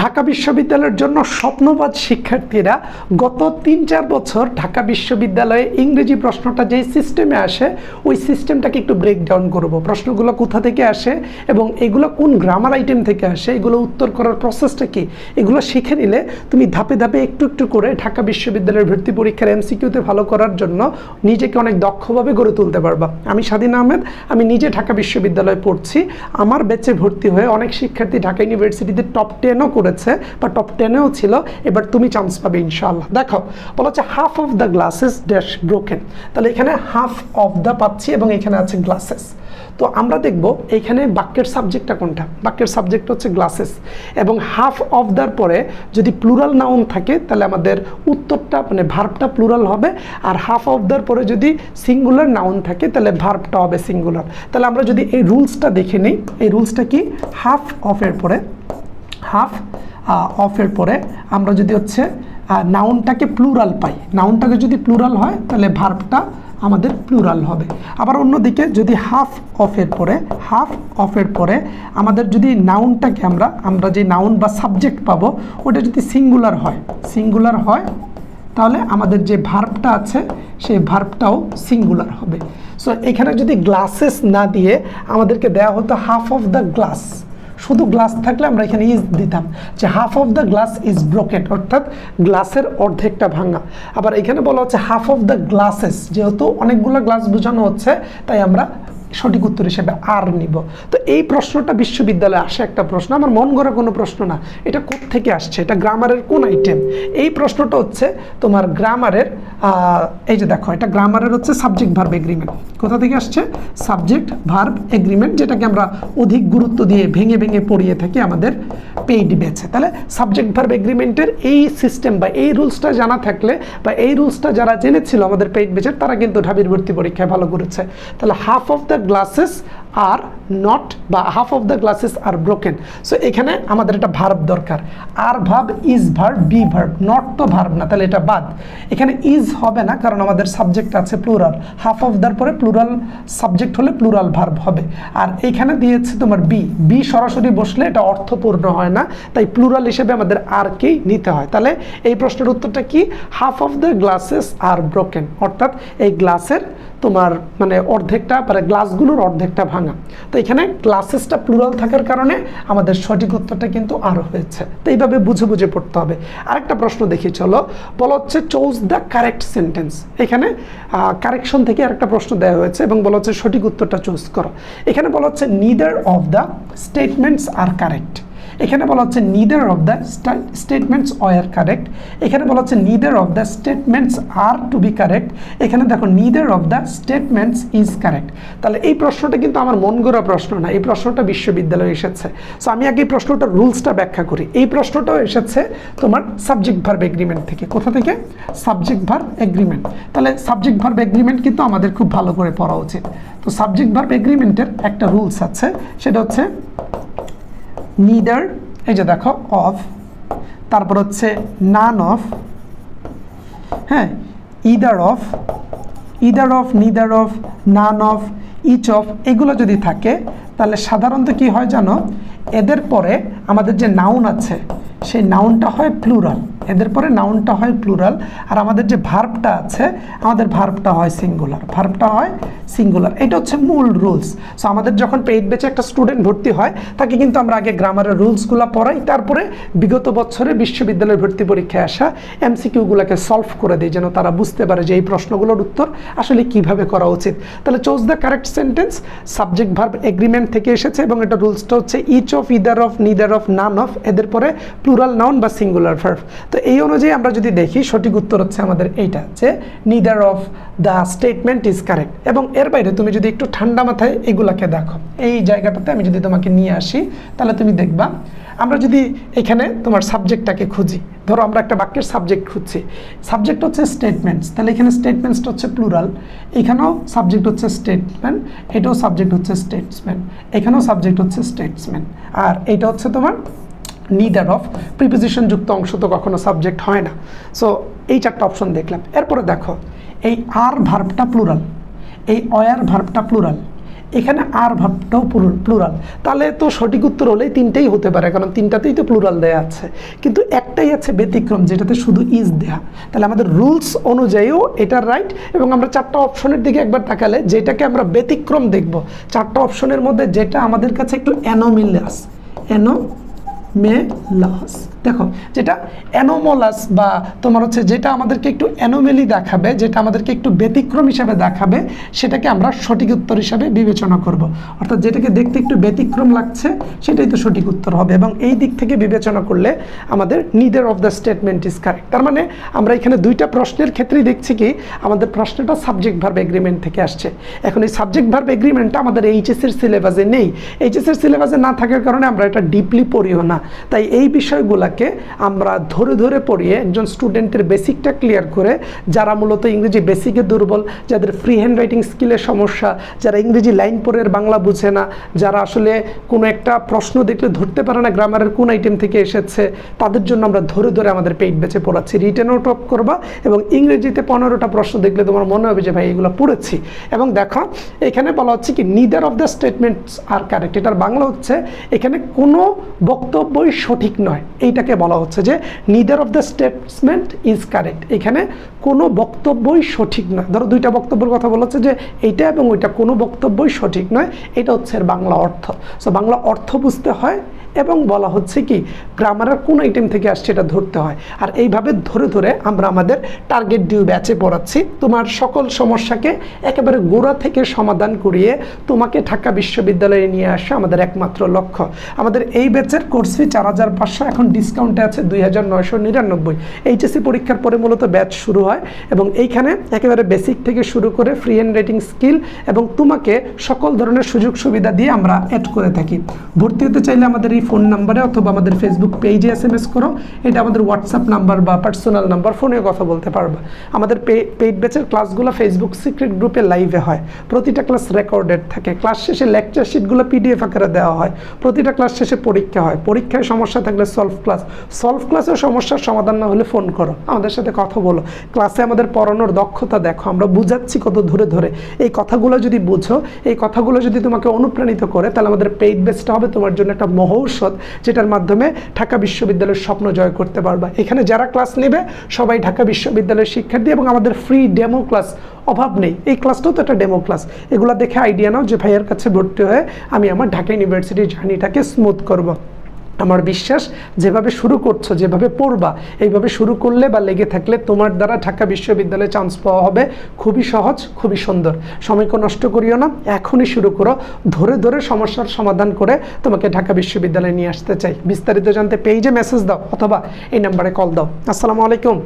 ঢাকা বিশ্ববিদ্যালয়ের জন্য স্বপ্নবাদ শিক্ষার্থীরা গত তিন চার বছর ঢাকা বিশ্ববিদ্যালয়ে ইংরেজি প্রশ্নটা যেই সিস্টেমে আসে, ওই সিস্টেমটাকে একটু ব্রেকডাউন করব। প্রশ্নগুলো কোথা থেকে আসে এবং এগুলো কোন গ্রামার আইটেম থেকে আসে, এগুলো উত্তর করার প্রসেসটা কি? এগুলো শিখে নিলে তুমি ধাপে ধাপে একটু একটু করে ঢাকা বিশ্ববিদ্যালয়ের ভর্তি পরীক্ষার এমসিকিউতে ভালো করার জন্য নিজেকে অনেক দক্ষভাবে গড়ে তুলতে পারবা। আমি স্বাধীন আহমেদ, আমি নিজে ঢাকা বিশ্ববিদ্যালয়ে পড়ছি। আমার ব্যাচে ভর্তি হয়ে অনেক শিক্ষার্থী ঢাকা ইউনিভার্সিটিতে টপ টেনও করেছে, বা টপ টেনেও ছিল, এবার তুমি চান্স পাবে ইনশাআল্লাহ। দেখো, বলা হচ্ছে half of the glasses dash broken তাহলে এখানে হাফ অফ দ্য পাচ্ছি এবং এখানে আছে গ্লাসেস তো আমরা দেখব এখানে বাক্যের সাবজেক্টটা কোনটা? বাক্যের সাবজেক্ট হচ্ছে গ্লাসেস এবং হাফ অফ দ্যার পরে যদি প্লুরাল নাউন থাকে, তাহলে আমাদের উত্তরটা মানে ভার্বটা প্লুরাল হবে। আর হাফ অফ দ্যার পরে যদি সিঙ্গুলার নাউন থাকে, তাহলে ভার্বটা হবে সিঙ্গুলার তাহলে আমরা যদি এই রুলসটা দেখে নিই, এই রুলসটা কি? হাফ অফের পরে হাফ অফের পরে আমরা যদি হচ্ছে নাউনটাকে প্লুরাল পাই। নাউনটাকে যদি প্লুরাল হয়, তাহলে ভার্বটা আমাদের প্লুরাল হবে। আবার অন্যদিকে যদি হাফ অফের পরে হাফ অফের পরে আমাদের যদি নাউনটাকে আমরা আমরা যে নাউন বা সাবজেক্ট পাবো, ওটা যদি সিঙ্গুলার হয় সিঙ্গুলার হয়, তাহলে আমাদের যে ভার্বটা আছে, সেই ভার্বটাও সিঙ্গুলার হবে। সো এখানে যদি গ্লাসেস না দিয়ে আমাদেরকে দেওয়া হতো হাফ অফ দ্য গ্লাস শুধু গ্লাস থাকলে আমরা এখানে ইজ দিতাম। যে half of the glass is broken অর্থাৎ গ্লাসের অর্ধেকটা ভাঙা। আবার এখানে বলা হচ্ছে হাফ অফ দ্য গ্লাসেস যেহেতু অনেকগুলো গ্লাস বোঝানো হচ্ছে, তাই আমরা সঠিক উত্তর হিসেবে আর নিব। তো এই প্রশ্নটা বিশ্ববিদ্যালয়ে আসে একটা প্রশ্ন, আমার মন গড়া কোনো প্রশ্ন না। এটা থেকে আসছে? এটা গ্রামারের কোন আইটেম এই প্রশ্নটা হচ্ছে তোমার গ্রামারের এই যে দেখো, এটা গ্রামারের হচ্ছে সাবজেক্ট ভার্ব এগ্রিমেন্ট কোথা থেকে আসছে? সাবজেক্ট ভার্ব এগ্রিমেন্ট যেটাকে আমরা অধিক গুরুত্ব দিয়ে ভেঙে ভেঙে পড়িয়ে থাকি আমাদের পেইড ব্যাচে তাহলে সাবজেক্ট ভার্ব এগ্রিমেন্টের এই সিস্টেম বা এই রুলসটা জানা থাকলে বা এই রুলসটা যারা জেনেছিল আমাদের পেইড ব্যাচের তারা কিন্তু ঢাবির ভর্তি পরীক্ষায় ভালো করেছে। তাহলে half of the glasses are not বা half of the glasses are broken so এখানে আমাদের একটা ভার্ব দরকার। আর verb is verb be verb not তো ভার্ব না, তাহলে এটা বাদ। এখানে ইজ হবে না, কারণ আমাদের সাবজেক্ট আছে প্লুরাল হাফ অফ দ্যার পরে প্লুরাল সাবজেক্ট হলে প্লুরাল ভার্ব হবে। আর এখানে দিয়েছে তোমার বি বি সরাসরি বসলে এটা অর্থপূর্ণ হয় না, তাই প্লুরাল হিসেবে আমাদের আর কেই নিতে হয়। তাহলে এই প্রশ্নের উত্তরটা কি? Half of the glasses are broken অর্থাৎ এই গ্লাসের তোমার মানে অর্ধেকটা মানে গ্লাসগুলোর অর্ধেকটা ভাঙা। তো এখানে গ্লাসেসটা প্লুরাল থাকার কারণে আমাদের সঠিক উত্তরটা কিন্তু আরও হয়েছে। তো এইভাবে বুঝে বুঝে পড়তে হবে। আরেকটা প্রশ্ন দেখি, চলো। বলা হচ্ছে চোজ দ্য কারেক্ট সেন্টেন্স এখানে কারেকশন থেকে আরেকটা প্রশ্ন দেওয়া হয়েছে এবং বলা হচ্ছে, সঠিক উত্তরটা চুজ করো। এখানে বলা হচ্ছে neither of the statements are correct এখানে বলা হচ্ছে neither of the statements were correct এখানে বলা হচ্ছে neither of the statements are to be correct এখানে দেখো neither of the statements is correct তাহলে এই প্রশ্নটা কিন্তু আমার মন গড়া প্রশ্ন না, এই প্রশ্নটা বিশ্ববিদ্যালয়ে এসেছে। সো আমি আগে এই প্রশ্নটার রুলসটা ব্যাখ্যা করি। এই প্রশ্নটাও এসেছে তোমার সাবজেক্ট ভার্ব এগ্রিমেন্ট থেকে। কোথা থেকে? সাবজেক্ট ভার্ব এগ্রিমেন্ট তাহলে সাবজেক্ট ভার্ব এগ্রিমেন্ট কিন্তু আমাদের খুব ভালো করে পড়া উচিত। তো সাবজেক্ট ভার্ব এগ্রিমেন্টের একটা রুলস আছে, সেটা হচ্ছে নিদার এই যে দেখো অফ তারপর হচ্ছে নান অফ হ্যাঁ either of either of neither of none of each of এগুলো যদি থাকে, তাহলে সাধারণত কি হয় জানো? এদের পরে আমাদের যে নাউন আছে, সেই নাউনটা হয় প্লুরাল এদের পরে নাউনটা হয় প্লুরাল আর আমাদের যে ভার্বটা আছে, আমাদের ভার্বটা হয় সিঙ্গুলার ভার্বটা হয় সিঙ্গুলার এটা হচ্ছে মূল রুলস সো আমাদের যখন পেইড বেচে একটা স্টুডেন্ট ভর্তি হয়, তাকে কিন্তু আমরা আগে গ্রামারের রুলসগুলো পড়াই, তারপরে বিগত বছরে বিশ্ববিদ্যালয়ের ভর্তি পরীক্ষায় আসা এমসিকিউগুলোকে সলভ করে দিই, যেন তারা বুঝতে পারে যে এই প্রশ্নগুলোর উত্তর আসলে কীভাবে করা উচিত। তাহলে choose the correct sentence subject verb agreement থেকে এসেছে, এবং এটা রুলসটা হচ্ছে each of either of neither of none of এদের পরে প্লুরাল নাউন বা সিঙ্গুলার ভার্ব তো এই অনুযায়ী আমরা যদি দেখি, সঠিক উত্তর হচ্ছে আমাদের এইটা, যে neither of the statement is correct এবং এর বাইরে তুমি যদি একটু ঠান্ডা মাথায় এগুলাকে দেখো, এই জায়গাটাতে আমি যদি তোমাকে নিয়ে আসি, তাহলে তুমি দেখবা, আমরা যদি এখানে তোমার সাবজেক্টটাকে খুঁজি, ধরো আমরা একটা বাক্যের সাবজেক্ট খুঁজছি, সাবজেক্ট হচ্ছে স্টেটমেন্টস তাহলে এখানে স্টেটমেন্টসটা হচ্ছে প্লুরাল এখানেও সাবজেক্ট হচ্ছে স্টেটমেন্ট এটাও সাবজেক্ট হচ্ছে স্টেটসম্যান এখানেও সাবজেক্ট হচ্ছে স্টেটসম্যান আর এটা হচ্ছে তোমার নিদার অফ প্রিপোজিশন যুক্ত অংশ তো কখনো সাবজেক্ট হয় না। সো এই চারটা অপশন দেখলাম। এরপরে দেখো, এই আর ভার্বটা প্লুরাল এই অয়ার ভার্বটা প্লুরাল এখানে আর ভাবটাও প্লুরাল তাহলে তো সঠিক উত্তর হলেই তিনটেই হতে পারে, কারণ তিনটাতেই তো প্লুরাল দেয়া আছে। কিন্তু একটাই আছে ব্যতিক্রম, যেটাতে শুধু ইজ দেয়া। তাহলে আমাদের রুলস অনুযায়ীও এটা রাইট এবং আমরা চারটা অপশনের দিকে একবার তাকালে যেটাকে আমরা ব্যতিক্রম দেখব, চারটা অপশনের মধ্যে যেটা আমাদের কাছে একটু অ্যানোমিলাস অ্যানো may last দেখো, যেটা অ্যানোমোলাস বা তোমার হচ্ছে যেটা আমাদেরকে একটু অ্যানোমেলি দেখাবে, যেটা আমাদেরকে একটু ব্যতিক্রম হিসাবে দেখাবে, সেটাকে আমরা সঠিক উত্তর হিসাবে বিবেচনা করব। অর্থাৎ যেটাকে দেখতে একটু ব্যতিক্রম লাগছে, সেটাই তো সঠিক উত্তর হবে এবং এই দিক থেকে বিবেচনা করলে আমাদের neither of the statement is correct তার মানে আমরা এখানে দুইটা প্রশ্নের ক্ষেত্রেই দেখছি কি, আমাদের প্রশ্নটা সাবজেক্ট ভার্ব এগ্রিমেন্ট থেকে আসছে। এখন এই সাবজেক্ট ভার্ব এগ্রিমেন্টটা আমাদের এইচএসের সিলেবাসে নেই। এইচএসের সিলেবাসে না থাকার কারণে আমরা এটা ডিপলি পড়িও না। তাই এই বিষয়গুলোকে আমরা ধরে ধরে পড়িয়ে একজন স্টুডেন্টের বেসিকটা ক্লিয়ার করে, যারা মূলত ইংরেজি বেসিকে দুর্বল, যাদের ফ্রি হ্যান্ড রাইটিং স্কিলের সমস্যা, যারা ইংরেজি লাইন পড়ের বাংলা বুঝে না, যারা আসলে কোনো একটা প্রশ্ন দেখলে ধরতে পারে না গ্রামারের কোন আইটেম থেকে এসেছে, তাদের জন্য আমরা ধরে ধরে আমাদের পেইড বেচে পড়াচ্ছি। রিটেনও টপ করবা এবং ইংরেজিতে পনেরোটা প্রশ্ন দেখলে তোমার মনে হবে যে, ভাই, এগুলো পড়েছি। এবং দেখো, এখানে বলা হচ্ছে কি neither of the statements are correct এটার বাংলা হচ্ছে, এখানে কোনো বক্তব্যই সঠিক নয়। এইটাকে বলা হচ্ছে যে neither of the statement is correct এখানে কোনো বক্তব্যই সঠিক নয়। ধরো দুইটা বক্তব্যের কথা বলা হচ্ছে যে এইটা এবং ওইটা কোনো বক্তব্যই সঠিক নয়, এটা হচ্ছে এর বাংলা অর্থ। সো বাংলা অর্থ বুঝতে হয় এবং বলা হচ্ছে কি, গ্রামারের কোন আইটেম থেকে আসছে এটা ধরতে হয়। আর এইভাবে ধরে ধরে আমরা আমাদের টার্গেট ডিউ ব্যাচে পড়াচ্ছি। তোমার সকল সমস্যাকে একেবারে গোড়া থেকে সমাধান করিয়ে তোমাকে ঢাকা বিশ্ববিদ্যালয়ে নিয়ে আসা আমাদের একমাত্র লক্ষ্য। আমাদের এই ব্যাচের কোর্স ফি চার হাজার পাঁচশো এখন ডিসকাউন্টে আছে দুই হাজার নয়শো নিরানব্বই। এইচএসসি পরীক্ষার পরে মূলত ব্যাচ শুরু হয় এবং এইখানে একেবারে বেসিক থেকে শুরু করে ফ্রি হ্যান্ড রাইটিং স্কিল এবং তোমাকে সকল ধরনের সুযোগ সুবিধা দিয়ে আমরা অ্যাড করে থাকি। ভর্তি হতে চাইলে আমাদের এই ফোন নাম্বারে অথবা আমাদের ফেসবুক পেজে এস এম এস করো। এটা আমাদের হোয়াটসঅ্যাপ নাম্বার বা পার্সোনাল নাম্বার ফোনে কথা বলতে পারবে। আমাদের পেইড ব্যাচের ক্লাসগুলো ফেসবুক সিক্রেট গ্রুপে লাইভে হয়। প্রতিটা ক্লাস রেকর্ডেড থাকে। ক্লাস শেষে লেকচার শিটগুলো পিডিএফ আকারে দেওয়া হয়। প্রতিটা ক্লাস শেষে পরীক্ষা হয়। পরীক্ষায় সমস্যা থাকলে সলভ ক্লাস সলভ ক্লাসেও সমস্যার সমাধান না হলে ফোন করো। আমাদের সাথে কথা বলো। ক্লাসে আমাদের পড়ানোর দক্ষতা দেখো। আমরা বুঝাচ্ছি কত ধরে ধরে। এই কথাগুলো যদি বুঝো, এই কথাগুলো যদি তোমাকে অনুপ্রাণিত করে, তাহলে আমাদের পেইড বেসটা হবে তোমার জন্য একটা মহৌষধ যেটার মাধ্যমে ঢাকা বিশ্ববিদ্যালয়ের স্বপ্ন জয় করতে পারবা। এখানে যারা ক্লাস নেবে, সবাই ঢাকা বিশ্ববিদ্যালয়ের শিক্ষার্থী এবং আমাদের ফ্রি ডেমো ক্লাস অভাব নেই। এই ক্লাসটাও তো একটা ডেমো ক্লাস এগুলো দেখে আইডিয়া নাও যে ভাইয়ের কাছে ভর্তি হয়ে আমি আমার ঢাকা ইউনিভার্সিটির জার্নিটাকে স্মুথ করব। আমার বিশ্বাস, যেভাবে শুরু করছ, যেভাবে পড়বা, এইভাবে শুরু করলে বা লেগে থাকলে তোমার দ্বারা ঢাকা বিশ্ববিদ্যালয়ে চান্স পাওয়া হবে। খুবই সহজ, খুবই সুন্দর। সময়কে নষ্ট করিও না, এখনই শুরু করো। ধরে ধরে সমস্যার সমাধান করে তোমাকে ঢাকা বিশ্ববিদ্যালয়ে নিয়ে আসতে চাই। বিস্তারিত জানতে পেজে মেসেজ দাও অথবা এই নাম্বারে কল দাও। আসসালামু আলাইকুম।